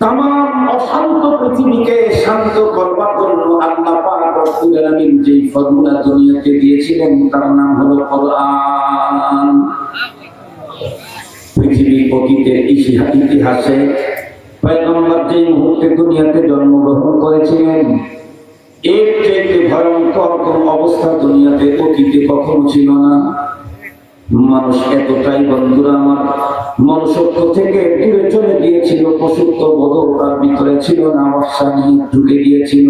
তাম অশান্ত পৃথিবীকে শান্ত করবার জন্য আল্লাহ ফর্মুলা দুনিয়াতে দিয়েছিলেন, তার নাম হলো কোরআন। পৃথিবীর অতীতের ইতিহাসে যে মুহূর্তে দুনিয়াতে জন্মগ্রহণ করেছিলেন, এর চাইতে ভয়ঙ্কর কোন অবস্থা দুনিয়াতে অতীতে কখনো ছিল না। মানুষ এতটাই বন্ধুরা আমার। মনুষ্যত্ব থেকে দূরে চলে গিয়েছিল, পশুত্ব বোধ তার ভিতরে ছিল না অর্ষা নিয়ে ঢুকে গিয়েছিল।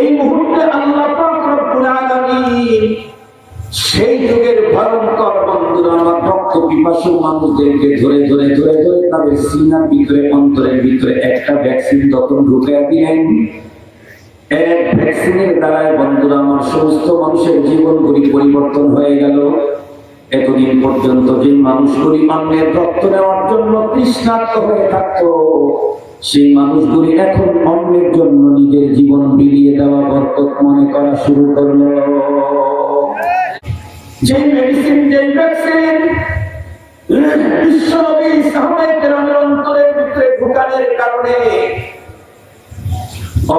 এই মুহূর্তে আল্লাহ সেই যুগের ভয়ঙ্কর বন্ধুরা আমার রক্ত পিপাসু মানুষদেরকে ধরে ধরে ধরে ধরে তাদের সিনার ভিতরে, অন্তরের ভিতরে একটা ভ্যাকসিন তখন ঢুকে দিলেন। এক ভ্যাকসিনের দ্বারাই বন্ধুরা, আমার সমস্ত মানুষের পরিবর্তন হয়ে গেল। এতদিন পর্যন্ত যে মানুষগুলি অন্যের রক্ত নেওয়ার জন্য তৃষ্ণার্ত হয়ে থাকতো, সেই মানুষগুলি এখন অন্যের জন্য নিজের জীবন বিলিয়ে দেওয়া বরকত মনে করা শুরু করল। যে মেডিসিন যে ভ্যাকসিন অন্তরের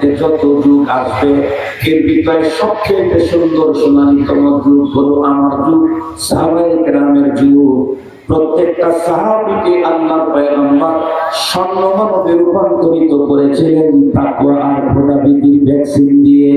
দুনিয়াতে যত যুগ আসবে, এর ভিতরে সবচেয়ে সুন্দর সোনালীতম যুগ হলো আমার যুগ, সাহাবায়ে গ্রামের যুগ। প্রত্যেকটা সাহাবিকে আল্লাহর পয়গম্বর রূপান্তরিত করেছিলেন তারপর আর ভ্যাকসিন দিয়ে।